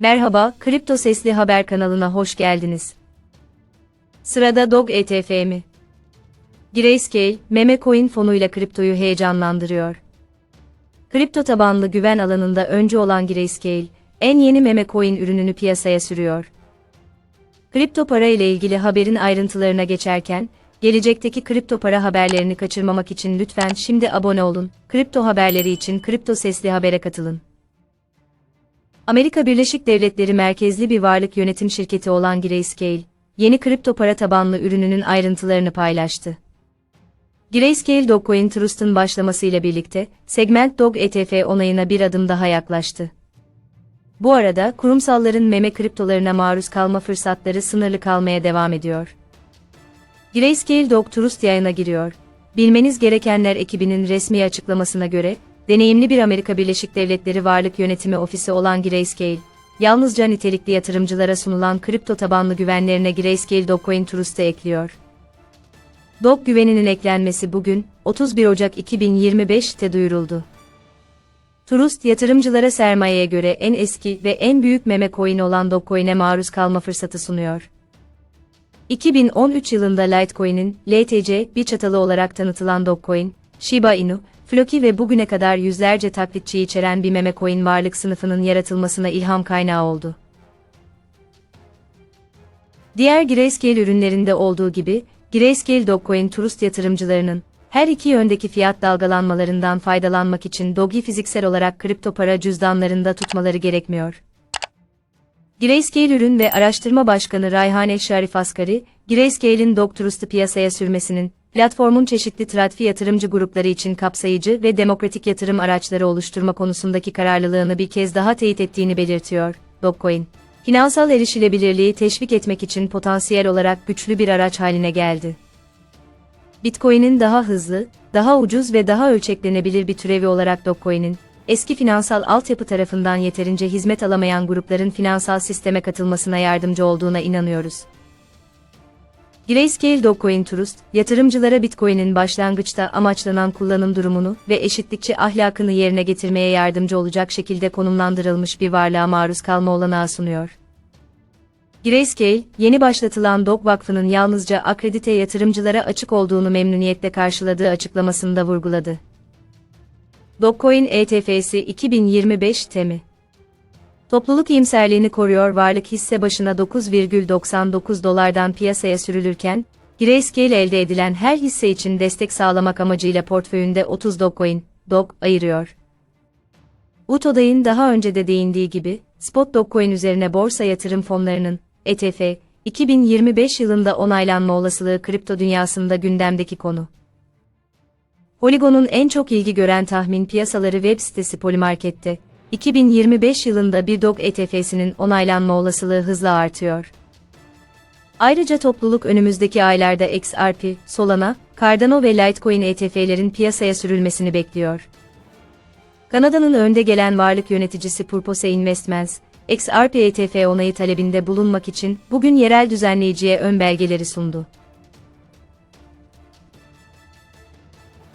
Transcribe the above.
Merhaba, Kripto Sesli Haber kanalına hoş geldiniz. Sırada Dog ETF mi? Grayscale, meme coin fonuyla kriptoyu heyecanlandırıyor. Kripto tabanlı güven alanında öncü olan Grayscale, en yeni meme coin ürününü piyasaya sürüyor. Kripto para ile ilgili haberin ayrıntılarına geçerken, gelecekteki kripto para haberlerini kaçırmamak için lütfen şimdi abone olun. Kripto haberleri için Kripto Sesli Haber'e katılın. Amerika Birleşik Devletleri merkezli bir varlık yönetim şirketi olan Grayscale, yeni kripto para tabanlı ürününün ayrıntılarını paylaştı. Grayscale Dogecoin Trust'un başlamasıyla birlikte, Segment Dog ETF onayına bir adım daha yaklaştı. Bu arada, kurumsalların meme kriptolarına maruz kalma fırsatları sınırlı kalmaya devam ediyor. Grayscale Dog Trust yayına giriyor. Bilmeniz gerekenler ekibinin resmi açıklamasına göre, deneyimli bir Amerika Birleşik Devletleri Varlık Yönetimi Ofisi olan Grayscale, yalnızca nitelikli yatırımcılara sunulan kripto tabanlı güvenlerine Grayscale Dogecoin Trust'ı ekliyor. Dog güveninin eklenmesi bugün, 31 Ocak 2025'te duyuruldu. Trust, yatırımcılara sermayeye göre en eski ve en büyük meme coin olan Dogecoin'e maruz kalma fırsatı sunuyor. 2013 yılında Litecoin'in LTC bir çatalı olarak tanıtılan Dogecoin, Shiba Inu, Floki ve bugüne kadar yüzlerce taklitçi içeren bir meme coin varlık sınıfının yaratılmasına ilham kaynağı oldu. Diğer Grayscale ürünlerinde olduğu gibi, Grayscale Dogecoin Trust yatırımcılarının, her iki yöndeki fiyat dalgalanmalarından faydalanmak için Doge'i fiziksel olarak kripto para cüzdanlarında tutmaları gerekmiyor. Grayscale Ürün ve Araştırma Başkanı Rayhane Şarif Asgari, Grayscale'in Dog Trust'ı piyasaya sürmesinin, platformun çeşitli tradfi yatırımcı grupları için kapsayıcı ve demokratik yatırım araçları oluşturma konusundaki kararlılığını bir kez daha teyit ettiğini belirtiyor. Dogecoin, finansal erişilebilirliği teşvik etmek için potansiyel olarak güçlü bir araç haline geldi. Bitcoin'in daha hızlı, daha ucuz ve daha ölçeklenebilir bir türevi olarak Dogecoin'in, eski finansal altyapı tarafından yeterince hizmet alamayan grupların finansal sisteme katılmasına yardımcı olduğuna inanıyoruz. Grayscale Dogecoin Trust, yatırımcılara Bitcoin'in başlangıçta amaçlanan kullanım durumunu ve eşitlikçi ahlakını yerine getirmeye yardımcı olacak şekilde konumlandırılmış bir varlığa maruz kalma olanağı sunuyor. Grayscale, yeni başlatılan Dog Vakfı'nın yalnızca akredite yatırımcılara açık olduğunu memnuniyetle karşıladığı açıklamasında vurguladı. Dogecoin ETF'si 2025 temi. Topluluk iyimserliğini koruyor varlık hisse başına 9,99 dolardan piyasaya sürülürken, Grayscale elde edilen her hisse için destek sağlamak amacıyla portföyünde 30 Dogecoin, Dog, ayırıyor. Utoday'ın daha önce de değindiği gibi, spot Dogecoin üzerine borsa yatırım fonlarının, ETF, 2025 yılında onaylanma olasılığı kripto dünyasında gündemdeki konu. Polygon'un en çok ilgi gören tahmin piyasaları web sitesi Polymarket'te, 2025 yılında bir DOG ETF'sinin onaylanma olasılığı hızla artıyor. Ayrıca topluluk önümüzdeki aylarda XRP, Solana, Cardano ve Litecoin ETF'lerin piyasaya sürülmesini bekliyor. Kanada'nın önde gelen varlık yöneticisi Purpose Investments, XRP ETF onayı talebinde bulunmak için bugün yerel düzenleyiciye ön belgeleri sundu.